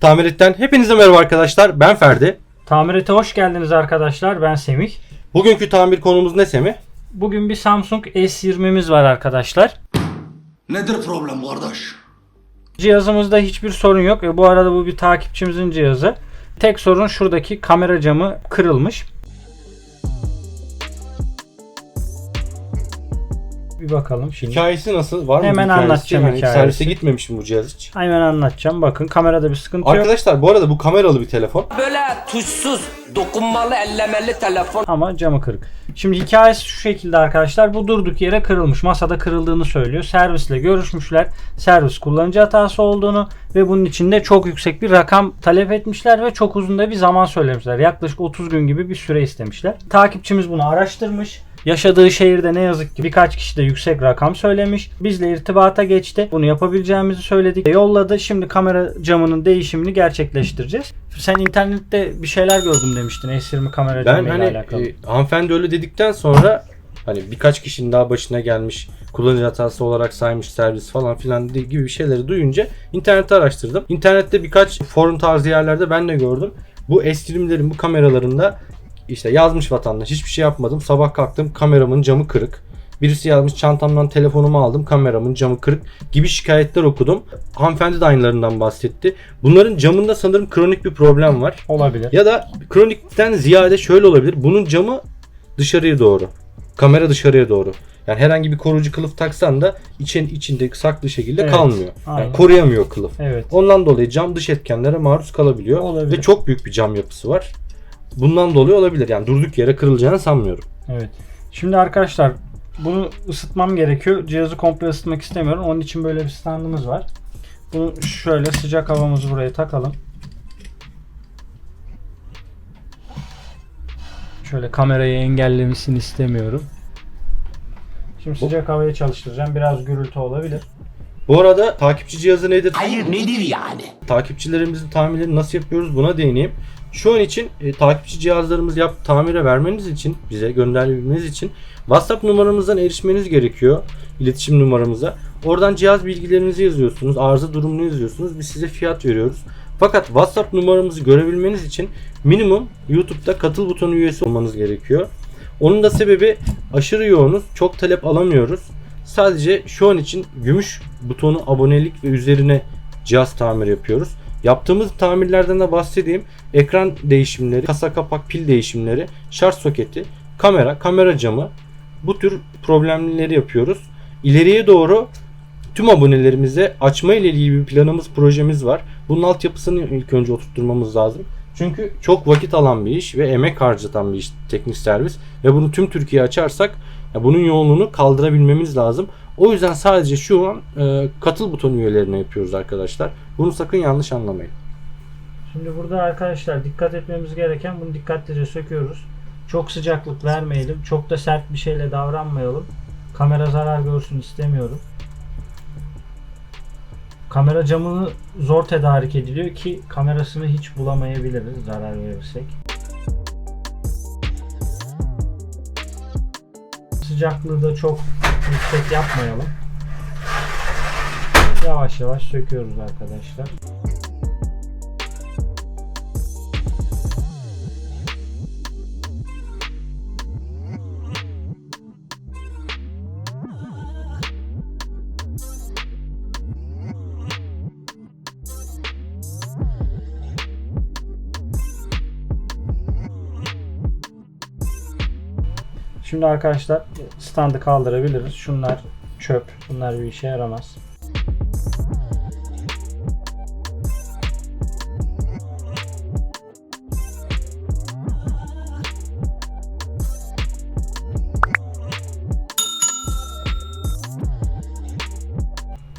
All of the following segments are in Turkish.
Tamiritten hepinize merhaba arkadaşlar. Ben Ferdi. Tamirete hoş geldiniz arkadaşlar. Ben Semih. Bugünkü tamir konumuz ne Semih? Bugün bir Samsung S20'miz var arkadaşlar. Nedir problem kardeş? Cihazımızda hiçbir sorun yok. E, bu arada bu bir takipçimizin cihazı. Tek sorun şuradaki kamera camı kırılmış. Bir bakalım şimdi. Hikayesi nasıl? Var mı Hemen hikayesi? anlatacağım yani hikayesi. Servise gitmemiş mi bu cihaz hiç? Hemen anlatacağım. Bakın kamerada bir sıkıntı yok. Arkadaşlar bu arada bu kameralı bir telefon. Böyle tuşsuz, dokunmalı, ellemeli telefon. Ama camı kırık. Şimdi hikayesi şu şekilde arkadaşlar. Bu durduk yere kırılmış. Masada kırıldığını söylüyor. Servisle görüşmüşler. Servis kullanıcı hatası olduğunu ve bunun içinde çok yüksek bir rakam talep etmişler ve çok uzun da bir zaman söylemişler. Yaklaşık 30 gün gibi bir süre istemişler. Takipçimiz bunu araştırmış. Yaşadığı şehirde ne yazık ki birkaç kişi de yüksek rakam söylemiş. Bizle irtibata geçti. Bunu yapabileceğimizi söyledik. Yolladı. Şimdi kamera camının değişimini gerçekleştireceğiz. Sen internette bir şeyler gördüm demiştin S20 kamera Ben camıyla hani alakalı. e, hanımefendi öyle dedikten sonra hani birkaç kişinin daha başına gelmiş kullanıcı hatası olarak saymış servis falan filan gibi bir şeyleri duyunca internette araştırdım. İnternette birkaç forum tarzı yerlerde ben de gördüm. Bu S20'lerin bu kameralarında işte yazmış vatandaş hiçbir şey yapmadım. Sabah kalktım kameramın camı kırık. Birisi yazmış çantamdan telefonumu aldım kameramın camı kırık gibi şikayetler okudum. Hanımefendi de aynılarından bahsetti. Bunların camında sanırım kronik bir problem var. Olabilir. Ya da kronikten ziyade şöyle olabilir. Bunun camı dışarıya doğru. Kamera dışarıya doğru. Yani herhangi bir koruyucu kılıf taksan da için içinde saklı şekilde Evet, kalmıyor. aynen. Yani koruyamıyor kılıf. Evet. Ondan dolayı cam dış etkenlere maruz kalabiliyor Olabilir. ve çok büyük bir cam yapısı var. Bundan dolayı olabilir. Yani durduk yere kırılacağını sanmıyorum. Evet. Şimdi arkadaşlar bunu ısıtmam gerekiyor. Cihazı komple ısıtmak istemiyorum. Onun için böyle bir standımız var. Bunu şöyle sıcak havamızı buraya takalım. Şöyle kamerayı engellemesini istemiyorum. Şimdi sıcak havayı çalıştıracağım. Biraz gürültü olabilir. Bu arada takipçi cihazı nedir? Hayır nedir yani? takipçilerimizin tamirlerini nasıl yapıyoruz buna değineyim. Şu an için e, takipçi cihazlarımızı yap tamire vermeniz için bize gönderebilmeniz için WhatsApp numaramızdan erişmeniz gerekiyor. iletişim numaramıza. Oradan cihaz bilgilerinizi yazıyorsunuz. Arıza durumunu yazıyorsunuz. Biz size fiyat veriyoruz. Fakat WhatsApp numaramızı görebilmeniz için minimum YouTube'da katıl butonu üyesi olmanız gerekiyor. Onun da sebebi aşırı yoğunuz. Çok talep alamıyoruz. Sadece şu an için gümüş butonu abonelik ve üzerine cihaz tamir yapıyoruz. Yaptığımız tamirlerden de bahsedeyim. Ekran değişimleri, kasa kapak pil değişimleri, şarj soketi, kamera, kamera camı bu tür problemleri yapıyoruz. İleriye doğru tüm abonelerimize açma ile ilgili bir planımız, projemiz var. Bunun altyapısını ilk önce oturtturmamız lazım. Çünkü çok vakit alan bir iş ve emek harcatan bir iş teknik servis ve bunu tüm Türkiye açarsak bunun yoğunluğunu kaldırabilmemiz lazım. O yüzden sadece şu an e, katıl butonu üyelerine yapıyoruz arkadaşlar. Bunu sakın yanlış anlamayın. Şimdi burada arkadaşlar dikkat etmemiz gereken bunu dikkatlice söküyoruz. Çok sıcaklık vermeyelim. Çok da sert bir şeyle davranmayalım. Kamera zarar görsün istemiyorum. Kamera camını zor tedarik ediliyor ki kamerasını hiç bulamayabiliriz zarar verirsek. Sıcaklığı da çok yüksek yapmayalım. Yavaş yavaş söküyoruz arkadaşlar. Şimdi arkadaşlar standı kaldırabiliriz. Şunlar çöp. Bunlar bir işe yaramaz.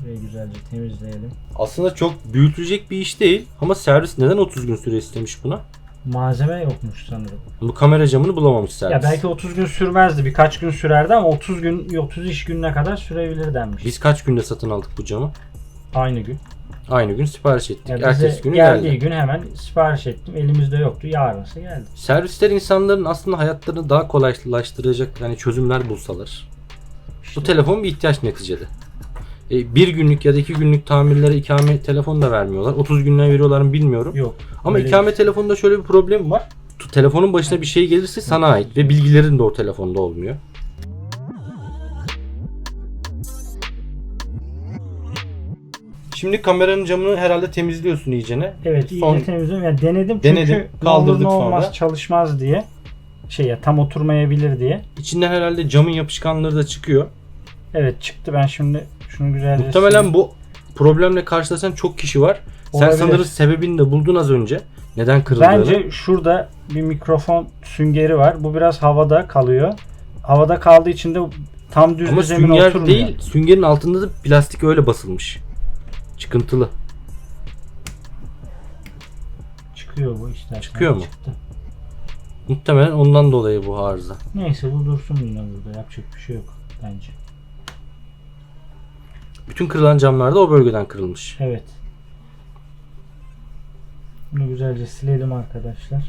Burayı güzelce temizleyelim. Aslında çok büyütülecek bir iş değil ama servis neden 30 gün süre istemiş buna? Malzeme yokmuş sanırım. Bu kamera camını bulamamış servis. Ya belki 30 gün sürmezdi. Birkaç gün sürerdi ama 30 gün 30 iş gününe kadar sürebilir denmiş. Biz kaç günde satın aldık bu camı? Aynı gün. Aynı gün sipariş ettik. Ya Ertesi günü geldiği geldi. gün hemen sipariş ettim. Elimizde yoktu. Yarınsı geldi. Servisler insanların aslında hayatlarını daha kolaylaştıracak yani çözümler bulsalar. Bu telefon bir ihtiyaç neticede. E, bir günlük ya da iki günlük tamirlere ikame telefon da vermiyorlar. 30 günden veriyorlar mı bilmiyorum. Yok. Ama öyle ikame telefonda şöyle bir problem var. Telefonun başına bir şey gelirse sana ait ve bilgilerin de o telefonda olmuyor. Şimdi kameranın camını herhalde temizliyorsun iyicene. Evet iyice Son- temizliyorum. Yani denedim çünkü Denedim, ne olur kaldırdık ne olmaz sonra. çalışmaz diye. Şey ya tam oturmayabilir diye. İçinden herhalde camın yapışkanları da çıkıyor. Evet çıktı ben şimdi şunu güzelce Muhtemelen bu problemle karşılaşan çok kişi var. Sen Olabilir. sanırım sebebini de buldun az önce. Neden kırıldığını. Bence şurada bir mikrofon süngeri var. Bu biraz havada kalıyor. Havada kaldığı için de tam düz Ama bir zemin sünger oturmuyor. değil. Süngerin altında da plastik öyle basılmış. Çıkıntılı. Çıkıyor bu işte. Çıkıyor mu? Çıktı. Muhtemelen ondan dolayı bu arıza. Neyse bu dursun yine burada. Yapacak bir şey yok bence. Bütün kırılan camlar da o bölgeden kırılmış. Evet. Bunu güzelce silelim arkadaşlar.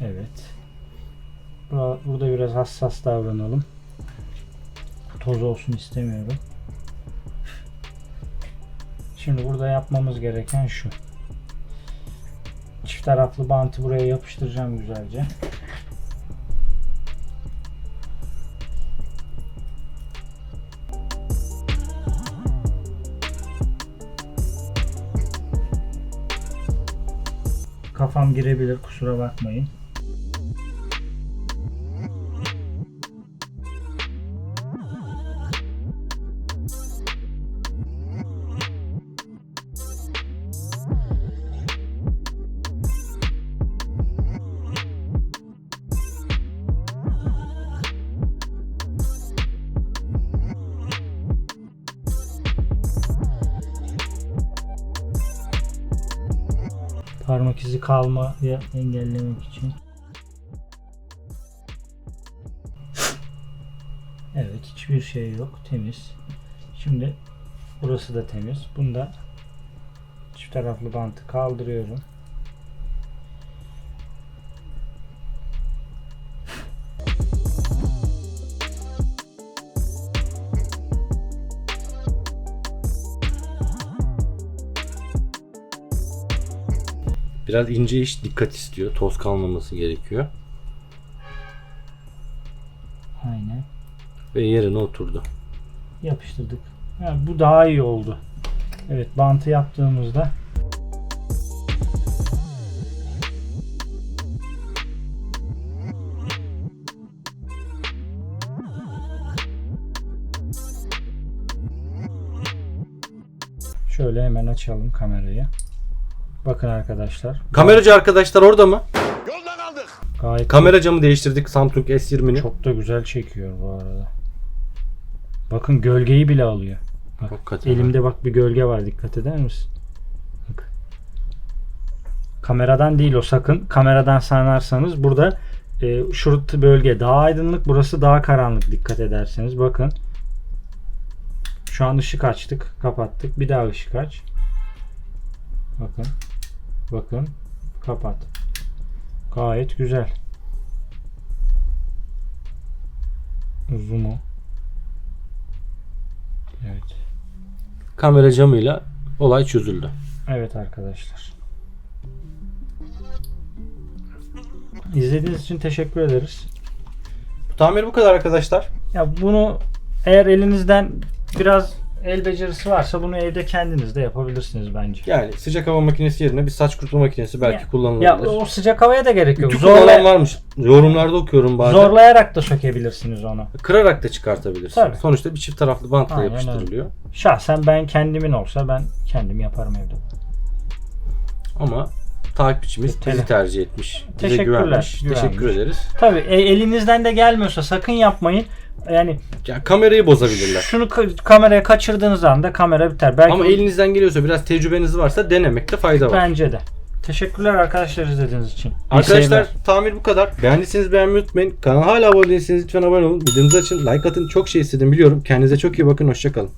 Evet. Bura- Burada biraz hassas davranalım. Toz olsun istemiyorum. Şimdi burada yapmamız gereken şu. Çift taraflı bantı buraya yapıştıracağım güzelce. Kafam girebilir kusura bakmayın. Parmak izi kalmayı engellemek için. Evet hiçbir şey yok temiz. Şimdi burası da temiz. Bunda çift taraflı bantı kaldırıyorum. Biraz ince iş dikkat istiyor. Toz kalmaması gerekiyor. Aynen. Ve yerine oturdu. Yapıştırdık. Ha, bu daha iyi oldu. Evet bantı yaptığımızda Şöyle hemen açalım kamerayı. Bakın arkadaşlar. Kameracı arkadaşlar orada mı? Gayet Kamera camı değiştirdik Samsung S20'nin. çok da güzel çekiyor bu arada. Bakın gölgeyi bile alıyor. Bak, Hakikaten. elimde bak bir gölge var dikkat eder misin? Bak. Kameradan değil o sakın. Kameradan sanarsanız burada e, şu bölge daha aydınlık burası daha karanlık dikkat ederseniz bakın. Şu an ışık açtık kapattık bir daha ışık aç. Bakın. Bakın. Kapat. Gayet güzel. Zoom'u. Evet. Kamera camıyla olay çözüldü. Evet arkadaşlar. İzlediğiniz için teşekkür ederiz. Bu tamir bu kadar arkadaşlar. Ya bunu eğer elinizden biraz el becerisi varsa bunu evde kendiniz de yapabilirsiniz bence. Yani sıcak hava makinesi yerine bir saç kurutma makinesi belki Ya- kullanılabilir. Ya o sıcak havaya da gerek yok. Ütü Zorla, varmış. Yorumlarda okuyorum bazen. zorlayarak da sökebilirsiniz onu. Kırarak da çıkartabilirsin. Tabii. Sonuçta bir çift taraflı bantla Aynen yapıştırılıyor. Şahsen ben kendimin olsa ben kendim yaparım evde. Ama takipçimiz Tele- bizi tercih etmiş. Bize Teşekkürler, güvenmiş. güvenmiş. Teşekkür ederiz. Tabii e, elinizden de gelmiyorsa sakın yapmayın. Yani Ya kamerayı bozabilirler. şunu ka- kameraya kaçırdığınız anda kamera biter. Belki Ama elinizden geliyorsa biraz tecrübeniz varsa denemekte fayda var. Bence de. Teşekkürler arkadaşlar izlediğiniz için. İyi Arkadaşlar seyirler. tamir bu kadar. Beğendiyseniz beğenmeyi unutmayın. Kanala hala abone değilseniz lütfen abone olun. Videomuzu açın. Like atın. Çok şey istedim biliyorum. Kendinize çok iyi bakın. Hoşçakalın.